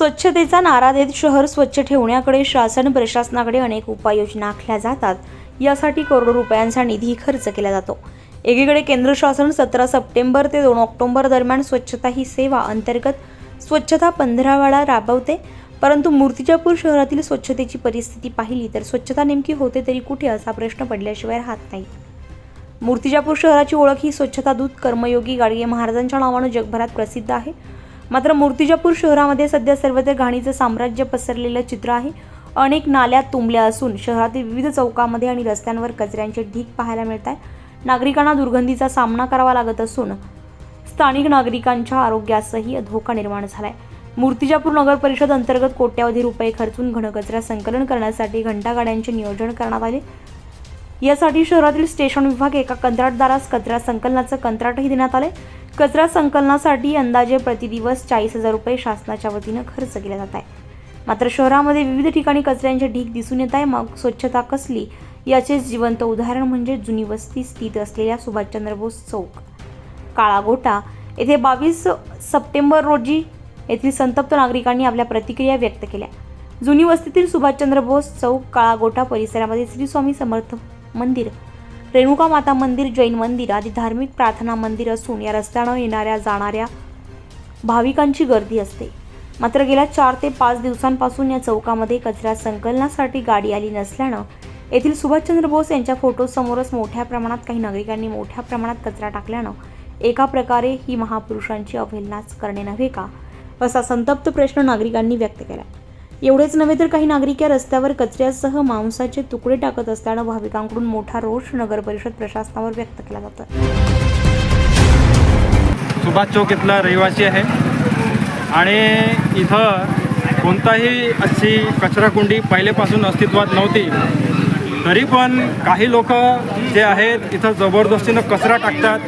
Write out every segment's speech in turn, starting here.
स्वच्छतेचा नारा देत शहर स्वच्छ ठेवण्याकडे शासन प्रशासनाकडे अनेक उपाययोजना आखल्या जातात. यासाठी करोडो रुपयांचा निधी खर्च केला जातो. एकीकडे केंद्र शासन सतरा सप्टेंबर ते दोन ऑक्टोबर दरम्यान स्वच्छता ही सेवा अंतर्गत स्वच्छता पंधरा वेळा राबवते परंतु मूर्तिजापूर शहरातील स्वच्छतेची परिस्थिती पाहिली तर स्वच्छता नेमकी होते तरी कुठे असा प्रश्न पडल्याशिवाय राहत नाही. मूर्तिजापूर शहराची ओळख ही स्वच्छता दूत कर्मयोगी गाडगे महाराजांच्या नावानं जगभरात प्रसिद्ध आहे. मात्र मूर्तिजापूर शहरामध्ये सध्या सर्वत्र घाणीचं साम्राज्य पसरलेलं चित्र आहे. अनेक नाल्या तुंबल्या असून शहरातील विविध चौकामध्ये आणि रस्त्यांवर कचऱ्यांचे ढीग पाहायला मिळत आहे नागरिकांना दुर्गंधीचा सामना करावा लागत असून स्थानिक नागरिकांच्या आरोग्यासही धोका निर्माण झाला आहे मूर्तिजापूर नगर परिषद अंतर्गत कोट्यावधी रुपये खर्चून घनकचरा संकलन करण्यासाठी घंटागाड्यांचे नियोजन करण्यात आले. यासाठी शहरातील स्टेशन विभाग एका कंत्राटदारास कचरा संकलनाचं कंत्राटही देण्यात आले कचरा संकलनासाठी अंदाजे प्रतिदिवस चाळीस हजार रुपये शासनाच्या वतीनं खर्च केला जात आहे. मात्र शहरामध्ये विविध ठिकाणी कचऱ्यांचे ढीग दिसून येत आहे. मग स्वच्छता कसली? याचे जिवंत उदाहरण म्हणजे जुनी वस्ती स्थित असलेल्या सुभाषचंद्र बोस चौक काळागोटा येथे बावीस सप्टेंबर रोजी येथील संतप्त नागरिकांनी आपल्या प्रतिक्रिया व्यक्त केल्या. जुनी वस्तीतील सुभाषचंद्र बोस चौक काळागोटा परिसरामध्ये श्री स्वामी समर्थ मंदिर रेणुका माता मंदिर जैन मंदिर आदी धार्मिक प्रार्थना मंदिर असून या रस्त्यानं येणाऱ्या जाणाऱ्या भाविकांची गर्दी असते. मात्र गेल्या चार ते पाच दिवसांपासून या चौकामध्ये कचरा संकलनासाठी गाडी आली नसल्यानं येथील सुभाषचंद्र बोस यांच्या फोटोसमोरच मोठ्या प्रमाणात काही नागरिकांनी मोठ्या प्रमाणात कचरा टाकल्यानं एका प्रकारे ही महापुरुषांची अवहेलनाच करणे नव्हे का? असा संतप्त प्रश्न नागरिकांनी व्यक्त केला. एवढेच नव्हे तर काही नागरिक या रस्त्यावर कचऱ्यासह मांसाचे तुकडे टाकत असल्यानं भाविकांकडून मोठा रोष नगर परिषद प्रशासनावर व्यक्त केला जातो सुभाष चौक इथला रहिवासी आहे. आणि इथं कोणताही अशी कचराकुंडी पहिलेपासून अस्तित्वात नव्हती. तरी पण काही लोक जे आहेत इथं जबरदस्तीनं कचरा टाकतात.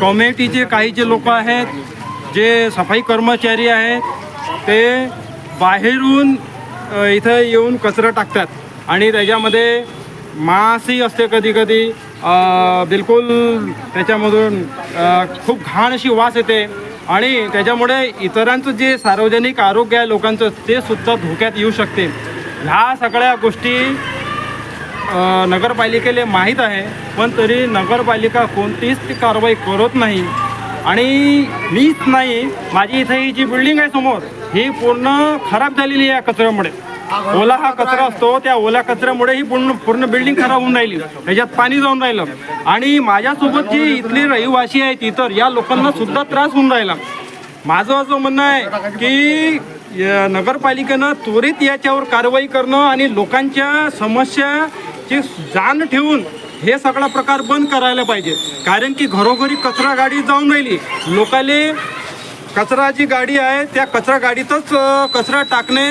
कॉम्युनिटीचे काही जे लोक आहेत जे सफाई कर्मचारी आहेत ते बाहेरून इथं येऊन कचरा टाकतात. आणि त्याच्यामध्ये मासही असते कधी कधी. बिलकुल त्याच्यामधून खूप घाण अशी वास येते. आणि त्याच्यामुळे इतरांचं जे सार्वजनिक आरोग्य आहे लोकांचं ते सुद्धा धोक्यात येऊ शकते. ह्या सगळ्या गोष्टी नगरपालिकेला माहीत आहे. पण तरी नगरपालिका कोणतीच ती कारवाई करत नाही. आणि मीच नाही. माझी इथे ही जी बिल्डिंग आहे समोर ही पूर्ण खराब झालेली आहे या कचऱ्यामुळे. ओला हा कचरा असतो त्या ओल्या कचऱ्यामुळे ही पूर्ण पूर्ण बिल्डिंग खराब होऊन राहिली. त्याच्यात पाणी जाऊन राहिलं. आणि माझ्यासोबत जी इथली रहिवासी आहेत इतर या लोकांना सुद्धा त्रास होऊन राहिला. माझं असं म्हणणं आहे की नगरपालिकेनं त्वरित याच्यावर कारवाई करणं आणि लोकांच्या समस्याची जाण ठेवून हे सगळा प्रकार बंद करायला पाहिजे. कारण की घरोघरी कचरा गाडी जाऊन राहिली. लोकाले कचरा जी गाडी आहे त्या कचरा गाडीतच कचरा टाकणे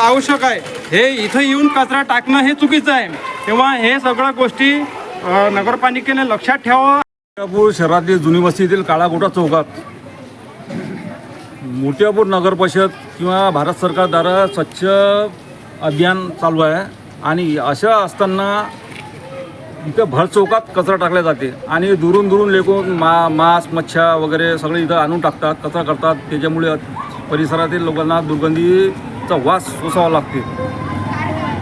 आवश्यक आहे. हे इथं येऊन कचरा टाकणं हे चुकीचं आहे. तेव्हा हे सगळ्या गोष्टी नगरपालिकेने लक्षात ठेवावं मोठ्यापूर शहरातील जुनी वस्तीतील काळागोटा चौकात मोठ्यापूर नगर परिषद किंवा भारत सरकारद्वारा स्वच्छ अभियान चालू आहे. आणि अशा असताना इथं भरचौकात कचरा टाकला जाते. आणि दुरून दुरून लेकून मा मांस मच्छा वगैरे सगळे इथं आणून टाकतात कचरा करतात. त्याच्यामुळे परिसरातील लोकांना दुर्गंधीचा वास सोसावा लागते.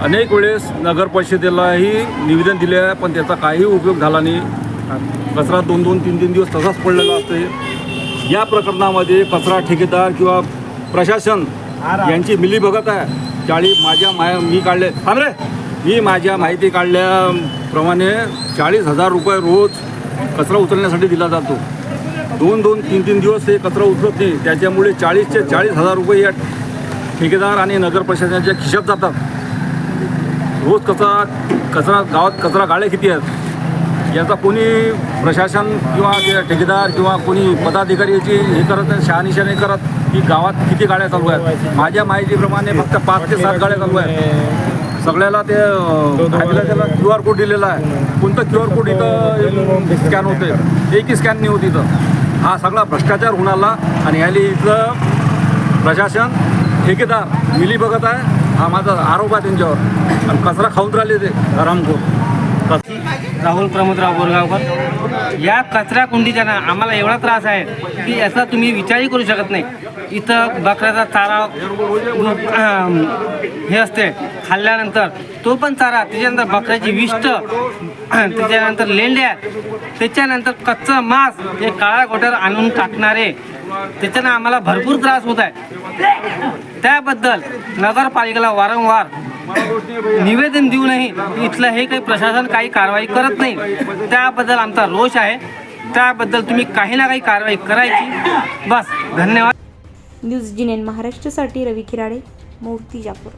अनेक वेळेस नगर परिषदेलाही निवेदन दिले आहे पण त्याचा काही उपयोग झाला नाही. कचरा दोन दोन तीन तीन दिवस तसाच पडलेला असते या प्रकरणामध्ये कचरा ठेकेदार किंवा प्रशासन यांची मिलीभगत आहे. चाळी माझ्या माया मी काढले थांब रे! मी माझ्या माहिती काढल्याप्रमाणे चाळीस हजार रुपये रोज कचरा उचलण्यासाठी दिला जातो. दोन दोन तीन तीन दिवस हे कचरा उचलत नाही. त्याच्यामुळे चाळीसचे चाळीस हजार रुपये या ठेकेदार आणि नगर प्रशासनाच्या खिशात जातात. रोज कचरा कचरा गावात कचरा गाड्या किती आहेत? याचा कोणी प्रशासन किंवा ठेकेदार किंवा कोणी पदाधिकारी याची हे करत नाही शहानिशा नाही करत की गावात किती गाड्या चालू आहेत? माझ्या माहितीप्रमाणे फक्त पाच ते सात गाड्या चालू आहेत. सगळ्याला ते त्याला क्यू आर कोड दिलेला आहे. कोणतं क्यू आर कोड इथं स्कॅन होते एकही स्कॅन नाही होत इथं. हा सगळा भ्रष्टाचार होणारला आला आणि ह्याली इथलं प्रशासन ठेकेदार मिली बघत आहे. हा माझा आरोप आहे त्यांच्यावर. आणि कचरा खाऊन राहिले ते. आरामखोर राहुल प्रमोदराव बोरगावकर. या कचरा कुंडीच्या ना आम्हाला एवढा त्रास आहे की याचा तुम्ही विचारही करू शकत नाही. इथं बकऱ्याचा चारा हे असते. खाल्ल्यानंतर तो पण चारा त्याच्यानंतर बकऱ्याची विष्ट त्याच्यानंतर लेंड्या त्याच्यानंतर कच्चं मांस हे काळ्या गोट्यावर आणून टाकणारे. त्याच्यानं आम्हाला भरपूर त्रास होत आहे. त्याबद्दल नगरपालिकेला वारंवार निवेदन देऊनही इथलं हे काही प्रशासन काही कारवाई करत नाही. त्याबद्दल आमचा रोष आहे. त्याबद्दल तुम्ही काही ना काही कारवाई करायची. बस धन्यवाद. न्यूज जिनेन महाराष्ट्रसाठी रवी खिराडे मूर्तिजापूर.